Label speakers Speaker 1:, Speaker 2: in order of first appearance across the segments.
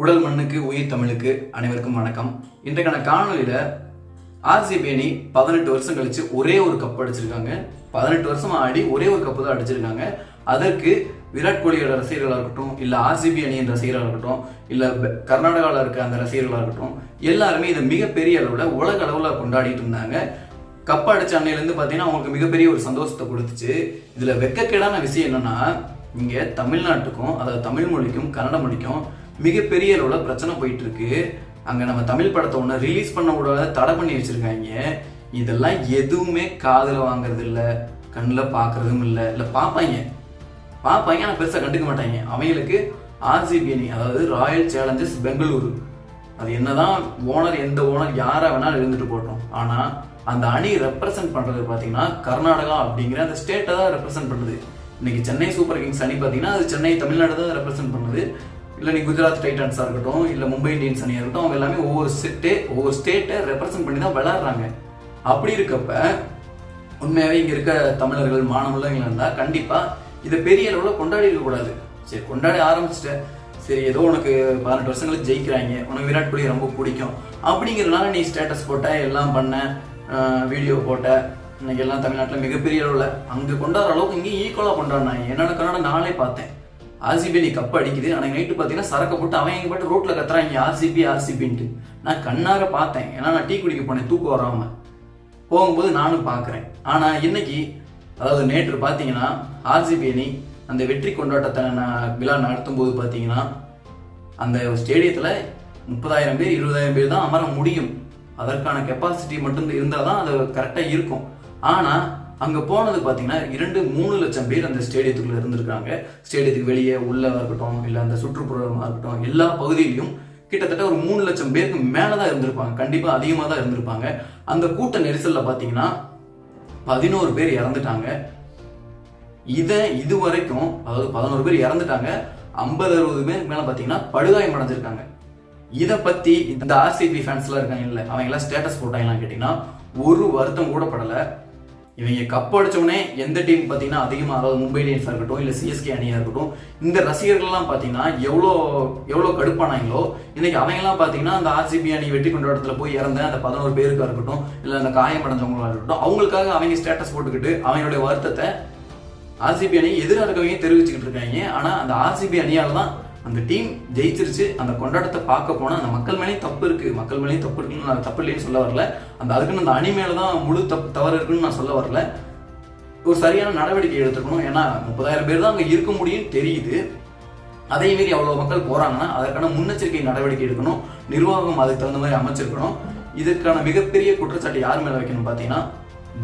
Speaker 1: உடல் மண்ணுக்கு உயிர் தமிழுக்கு அனைவருக்கும் வணக்கம். இன்றைக்கான காணொலியில ஆர்சிபி அணி பதினெட்டு வருஷம் கழிச்சு ஒரே ஒரு கப் அடிச்சிருக்காங்க. பதினெட்டு வருஷம் ஆடி ஒரே ஒரு கப்பு தான் அடிச்சிருக்காங்க. அதற்கு விராட் கோலியோட ரசிகர்களாக இருக்கட்டும் இல்லை ஆர்சிபி அணியின் ரசிகர்களாக இருக்கட்டும் இல்லை கர்நாடகாவில் இருக்க அந்த ரசிகர்களாக இருக்கட்டும் எல்லாருமே இதை மிகப்பெரிய அளவில் உலக அளவில் கொண்டாடிட்டு இருந்தாங்க. கப் அடிச்ச அன்னையிலேருந்து பார்த்தீங்கன்னா அவங்களுக்கு மிகப்பெரிய ஒரு சந்தோஷத்தை கொடுத்துச்சு. இதில் வெக்கக்கேடான விஷயம் என்னன்னா இங்கே தமிழ்நாட்டுக்கும் அதாவது தமிழ் மொழிக்கும் கன்னட மொழிக்கும் மிகப்பெரிய அளவில் பிரச்சனை போயிட்டு இருக்கு அங்கே நம்ம தமிழ் படத்தை ஒன்று ரிலீஸ் பண்ண விட தடை பண்ணி வச்சுருக்காங்க. இதெல்லாம் எதுவுமே காதில் வாங்குறது இல்லை கண்ணில் பார்க்கறதும் இல்லை. இல்லை பார்ப்பாங்க பார்ப்பாங்க ஆனால் பெருசாக கண்டுக்க மாட்டாங்க அவங்களுக்கு ஆர்சிபி அணி அதாவது ராயல் சேலஞ்சர்ஸ் பெங்களூரு அது என்னதான் ஓனர் எந்த ஓனர் யாராக வேணாலும் இருந்துட்டு போட்டோம். ஆனால் அந்த அணி ரெப்ரசன்ட் பண்ணுறது பார்த்தீங்கன்னா கர்நாடகா அப்படிங்கிற அந்த ஸ்டேட்டை தான் ரெப்ரசன்ட் பண்ணுது. இன்னைக்கு சென்னை சூப்பர் கிங்ஸ் அணி பார்த்தீங்கன்னா அது சென்னை தமிழ்நாடு தான் ரெப்ரசன்ட் பண்ணுது. இல்லை நீ குஜராத் டைட்டன்ஸாக இருக்கட்டும் இல்லை மும்பை இந்தியன்ஸ் அணியாக இருக்கட்டும் அவங்க எல்லாமே ஒவ்வொரு ஸ்டே ஒவ்வொரு ஸ்டேட்டை ரெப்ரசன்ட் பண்ணி தான் விளாட்றாங்க அப்படி இருக்கப்ப உண்மையாகவே இங்கே இருக்க தமிழர்கள் மாணவர்கள் இருந்தால் கண்டிப்பாக இதை பெரிய அளவில் கொண்டாடி இருக்கக்கூடாது சரி கொண்டாடி ஆரம்பிச்சிட்ட. சரி ஏதோ உனக்கு பதினெட்டு வருஷங்களுக்கு ஜெயிக்கிறாங்க. உனக்கு விராட் கோலி ரொம்ப பிடிக்கும். அப்படிங்கிறதுனால நீ ஸ்டேட்டஸ் போட்ட எல்லாம் பண்ண வீடியோ போட்ட இன்னைக்கு எல்லாம் தமிழ்நாட்டில் மிகப்பெரிய அளவில். அங்கே கொண்டாடுற அளவுக்கு இங்கேயும் ஈக்குவலாக கொண்டாடினாங்க. என்னோட கண்ணோட நாளே பார்த்தேன். ஆர்சிபி நீ கப் அடிக்குது ஆனால் நைட்டு பார்த்தீங்கன்னா சரக்கு போட்டு அவன் எங்க பாட்டு ரோட்டில் கத்துறாங்க ஆர்சிபி ஆர்சிபின்ட்டு நான் கண்ணார பார்த்தேன். ஏன்னா நான் டீ குடிக்க போனேன் தூக்கம் வராமல் போகும்போது நானும் பார்க்குறேன். ஆனால் இன்னைக்கு அதாவது நேற்று பார்த்தீங்கன்னா ஆர்சிபி அணி அந்த வெற்றி கொண்டாட்டத்தை நான் விழா நடத்தும் போது பார்த்தீங்கன்னா அந்த ஸ்டேடியத்தில் முப்பதாயிரம் பேர் இருபதாயிரம் பேர் தான் அமர முடியும். அதற்கான கெப்பாசிட்டி மட்டும் இருந்தால் தான் அது கரெக்டாக இருக்கும். ஆனால் அங்கே போனது பார்த்தீங்கன்னா இரண்டு மூணு லட்சம் பேர் அந்த ஸ்டேடியத்துக்குள்ள இருந்திருக்காங்க. ஸ்டேடியத்துக்கு வெளியே உள்ள இருக்கட்டும் இல்லை அந்த சுற்றுப்புறமாக இருக்கட்டும் எல்லா பகுதியிலையும் கிட்டத்தட்ட ஒரு மூணு லட்சம் பேருக்கு மேலே தான் இருந்திருப்பாங்க. கண்டிப்பாக அதிகமாக தான் இருந்திருப்பாங்க. அந்த கூட்ட நெரிசலில் பார்த்தீங்கன்னா பதினோரு பேர் இறந்துட்டாங்க. இதை இது வரைக்கும் அதாவது பதினோரு பேர் இறந்துட்டாங்க. ஐம்பது அறுபது பேருக்கு மேலே பார்த்தீங்கன்னா படுகாயம் அடைஞ்சிருக்காங்க. இதை பற்றி இந்த ஆர்சிபி ஃபேன்ஸ்லாம் இருக்காங்க இல்லை அவங்க எல்லாம் ஸ்டேட்டஸ் போட்டாங்களான்னு கேட்டிங்கன்னா ஒரு வருத்தம் கூட படலை. இவங்க கப் அடிச்சோடனே எந்த டீம் பார்த்தீங்கன்னா அதிகமாக அதாவது மும்பை இந்தியன்ஸாக இருக்கட்டும் இல்லை சிஎஸ்கே அணியாக இருக்கட்டும் இந்த ரசிகர்கள்லாம் பார்த்தீங்கன்னா எவ்வளோ எவ்வளோ கடுப்பானாங்களோ இன்னைக்கு அவங்கெல்லாம் பார்த்தீங்கன்னா அந்த ஆர்சிபி அணி வெற்றி கொண்டாட்டத்தில் போய் இறந்த அந்த பதினோரு பேருக்காக இருக்கட்டும் இல்லை அந்த காயமடைஞ்சவங்களாக இருக்கட்டும் அவங்களுக்காக அவங்க ஸ்டேட்டஸ் போட்டுக்கிட்டு அவங்களுடைய வருத்தத்தை ஆர்சிபி அணி எதிராக இருக்கவங்க தெரிவிச்சுக்கிட்டு இருக்காங்க. ஆனால் அந்த ஆர்சிபி அணியால் தான் அந்த டீம் ஜெயிச்சிருச்சு. அந்த கொண்டாட்டத்தை பார்க்க போனால் அந்த மக்கள் மேலேயும் தப்பு இருக்கு. மக்கள் மேலேயும் தப்பு இருக்குன்னு நான் தப்பு இல்லைன்னு சொல்ல வரல. அந்த அதுக்குன்னு அந்த அணி மேலே தான் முழு தப்பு தவறு இருக்குன்னு நான் சொல்ல வரல. ஒரு சரியான நடவடிக்கை எடுத்துக்கணும். ஏன்னா முப்பதாயிரம் பேர் தான் அங்கே இருக்க முடியும்னு தெரியுது. அதே மாரி அவ்வளோ மக்கள் போகிறாங்கன்னா அதற்கான முன்னெச்சரிக்கை நடவடிக்கை எடுக்கணும். நிர்வாகம் அதுக்கு தகுந்த மாதிரி அமைச்சிருக்கணும். இதற்கான மிகப்பெரிய குற்றச்சாட்டு யார் மேலே வைக்கணும் பார்த்தீங்கன்னா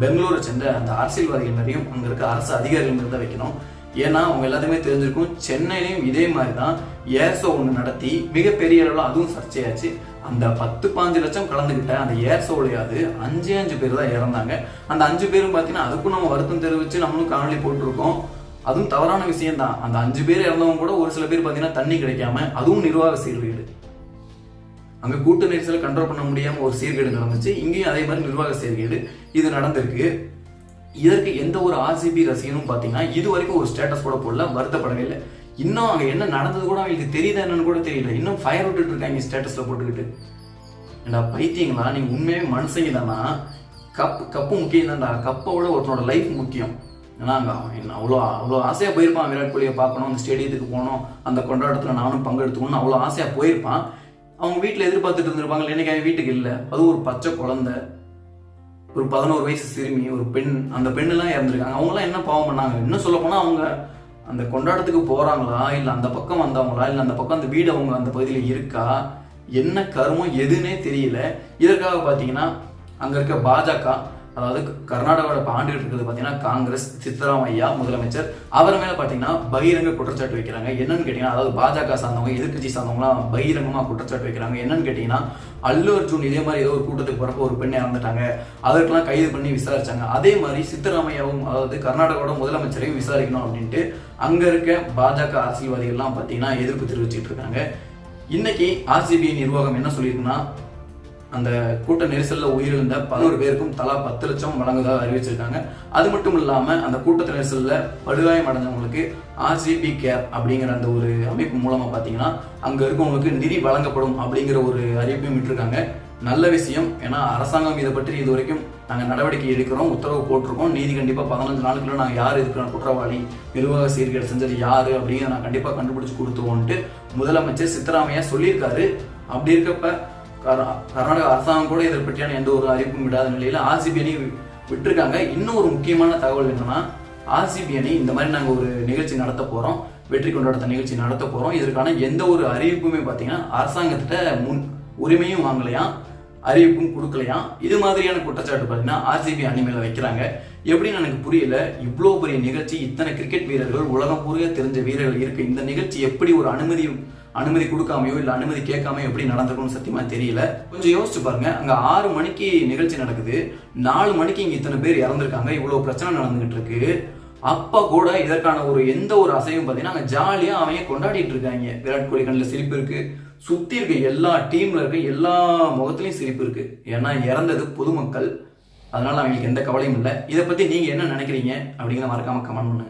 Speaker 1: பெங்களூரை சேர்ந்த அந்த அரசியல்வாதிகள் மேலேயும் அங்கே இருக்க அரசு அதிகாரிகள் மேலே தான் வைக்கணும். ஏன்னா அவங்க எல்லாத்துக்குமே தெரிஞ்சிருக்கும். சென்னையிலையும் இதே மாதிரி தான் ஏர் ஷோ ஒன்று நடத்தி மிகப்பெரிய அளவில் அதுவும் சர்ச்சையாச்சு. அந்த பத்து பாஞ்சு லட்சம் கலந்துக்கிட்ட அந்த ஏர் ஷோலையாவது அஞ்சே அஞ்சு பேர் தான் இறந்தாங்க. அந்த அஞ்சு பேரும் பார்த்தீங்கன்னா அதுக்கும் நம்ம வருத்தம் தெரிவித்து நம்மளும் காணொலி போட்டிருக்கோம். அதுவும் தவறான விஷயம் தான் அந்த அஞ்சு பேர் இறந்தவங்க கூட ஒரு சில பேர் பார்த்தீங்கன்னா தண்ணி கிடைக்காம அதுவும் நிர்வாக சீர்கேடு. அங்கே கூட்ட நெரிசலை கண்ட்ரோல் பண்ண முடியாமல் ஒரு சீர்கேடு நடந்துச்சு. இங்கேயும் அதே மாதிரி நிர்வாக சீர்கேடு. இது நடந்திருக்கு. இதற்கு எந்த ஒரு ஆர்சிபி ரசிகனும் பார்த்தீங்கன்னா இது வரைக்கும் ஒரு ஸ்டேட்டஸ் கூட போடல வருத்தப்படவே இல்லை. இன்னும் அங்கே என்ன நடந்தது கூட அவங்களுக்கு தெரியுதா என்னன்னு கூட தெரியல. இன்னும் ஃபயர் விட்டுட்டு இருக்காங்க ஸ்டேட்டஸில் போட்டுக்கிட்டு. ஏண்டா பைத்தியங்களா? நீங்கள் உண்மையாவே மனுஷங்க தானா? கப் கப்பு முக்கியம் தான்டா. கப்பை விட ஒருத்தனோட லைஃப் முக்கியம். ஏன்னா அங்கே அவன் என்ன அவ்வளோ அவ்வளோ ஆசையாக போயிருப்பான் விராட் கோலியை பார்க்கணும் அந்த ஸ்டேடியத்துக்கு போகணும் அந்த கொண்டாட்டத்தில் நானும் பங்கெடுத்துக்கணும்னு அவ்வளோ ஆசையாக போயிருப்பான். அவங்க வீட்டில் எதிர்பார்த்துட்டு இருந்திருப்பாங்க இன்னைக்கு அவன் வீட்டுக்கு இல்லை. அது ஒரு பச்சை குழந்தை. ஒரு பதினோரு வயசு சிறுமி ஒரு பெண் அந்த பெண்ணெல்லாம் இறந்துருக்காங்க. அவங்களாம் என்ன பாவம் பண்ணாங்க? இன்னும் சொல்ல போனால் அவங்க அந்த கொண்டாட்டத்துக்கு போகிறாங்களா இல்லை அந்த பக்கம் வந்தவங்களா? இல்லை அந்த பக்கம் அந்த வீடு அவங்க அந்த பகுதியில் இருக்கா? என்ன கருமம் எதுன்னே தெரியல. இதற்காக பார்த்தீங்கன்னா அங்கே இருக்க பாஜக அதாவது கர்நாடகாவோட இப்போ ஆண்டுகிட்டு இருக்கிறது பார்த்தீங்கன்னா காங்கிரஸ் சித்தராமையா முதலமைச்சர். அவர் மேலே பார்த்தீங்கன்னா பகிரங்க குற்றச்சாட்டு வைக்கிறாங்க. என்னன்னு கேட்டிங்கன்னா அதாவது பாஜக சார்ந்தவங்க எதிர்க்கட்சி சார்ந்தவங்களாம் பகிரங்கமாக குற்றச்சாட்டு வைக்கிறாங்க. என்னன்னு கேட்டிங்கன்னா அல்லு அர்ஜுன் இதே மாதிரி ஏதோ ஒரு கூட்டத்துக்கு போகிறப்ப ஒரு பெண்ணை இறந்துட்டாங்க. அதற்கெல்லாம் கைது பண்ணி விசாரிச்சாங்க. அதே மாதிரி சித்தராமையாவும் அதாவது கர்நாடகாவோட முதலமைச்சரையும் விசாரிக்கணும் அப்படின்ட்டு அங்கே இருக்க பாஜக அரசியல்வாதிகள்லாம் பார்த்தீங்கன்னா எதிர்ப்பு தெரிவிச்சுட்டு இருக்காங்க. இன்னைக்கு ஆர்சிபி நிர்வாகம் என்ன சொல்லியிருக்குன்னா அந்த கூட்ட நெரிசல்ல உயிரிழந்த பதினோரு பேருக்கும் தலா பத்து லட்சம் வழங்குவதாக அறிவிச்சிருக்காங்க. அது மட்டும் இல்லாம அந்த கூட்ட நெரிசல்ல படுகாயம் அடைஞ்சவங்களுக்கு ஆர்சிபி கேர் அப்படிங்கிற அந்த ஒரு அமைப்பு மூலமா பாத்தீங்கன்னா அங்க இருக்கவங்களுக்கு நிதி வழங்கப்படும் அப்படிங்கிற ஒரு அறிவிப்பையும் விட்டுருக்காங்க. நல்ல விஷயம் ஏன்னா அரசாங்கம் இதை பற்றி இது வரைக்கும் நாங்கள் நடவடிக்கை எடுக்கிறோம் உத்தரவு போட்டிருக்கோம். நீதி கண்டிப்பாக பதினஞ்சு நாளுக்குள்ள நாங்கள் யார் இருக்கிற குற்றவாளி நிர்வாக சீர்கேடு செஞ்சது யார் அப்படிங்கிறத நான் கண்டிப்பாக கண்டுபிடிச்சு கொடுத்துவோன்ட்டு முதலமைச்சர் சித்தராமையா சொல்லியிருக்காரு. அப்படி இருக்கப்ப கர்நாடக அரசாங்கம் கூட இதை பற்றியான எந்த ஒரு அறிவிப்பும் விடாத நிலையில் ஆர்சிபி அணி விட்டுருக்காங்க. இன்னும் ஒரு முக்கியமான தகவல் என்னன்னா ஆர்சிபி அணி இந்த மாதிரி நாங்கள் ஒரு நிகழ்ச்சி நடத்த போகிறோம் வெற்றி கொண்டாடத்த நிகழ்ச்சி நடத்த போகிறோம் இதற்கான எந்த ஒரு அறிவிப்புமே பார்த்தீங்கன்னா அரசாங்கத்திட்ட முன் உரிமையும் வாங்கலையாம் அறிவிப்பும் கொடுக்கலையாம் இது மாதிரியான குற்றச்சாட்டு பார்த்தீங்கன்னா ஆர்சிபி அணி மேலே வைக்கிறாங்க. எப்படின்னு எனக்கு புரியல. இவ்வளோ பெரிய நிகழ்ச்சி இத்தனை கிரிக்கெட் வீரர்கள் உலகம் பூர்வ தெரிஞ்ச வீரர்கள் இருக்கு. இந்த நிகழ்ச்சி எப்படி ஒரு அனுமதி அனுமதி கொடுக்காமையோ இல்லை அனுமதி கேட்காம எப்படி நடந்திருக்கும்னு சத்தியமா தெரியல. கொஞ்சம் யோசிச்சு பாருங்க. அங்க ஆறு மணிக்கு நிகழ்ச்சி நடக்குது. நாலு மணிக்கு இங்க இத்தனை பேர் இறந்துருக்காங்க. இவ்வளவு பிரச்சனை நடந்துகிட்டு இருக்கு. அப்ப கூட இதற்கான ஒரு எந்த ஒரு அசையும் பார்த்தீங்கன்னா அங்க ஜாலியா அவங்க கொண்டாடிட்டு இருக்காங்க. விராட் கோலி கண்ணில் சிரிப்பு இருக்கு. சுத்தி இருக்க எல்லா டீம்ல இருக்க எல்லா முகத்திலையும் சிரிப்பு இருக்கு. ஏன்னா இறந்தது பொதுமக்கள். அதனால அவங்களுக்கு எந்த கவலையும் இல்லை. இதை பத்தி நீங்க என்ன நினைக்கிறீங்க? அப்படிங்கிற மறக்காம கமெண்ட் பண்ணுங்க.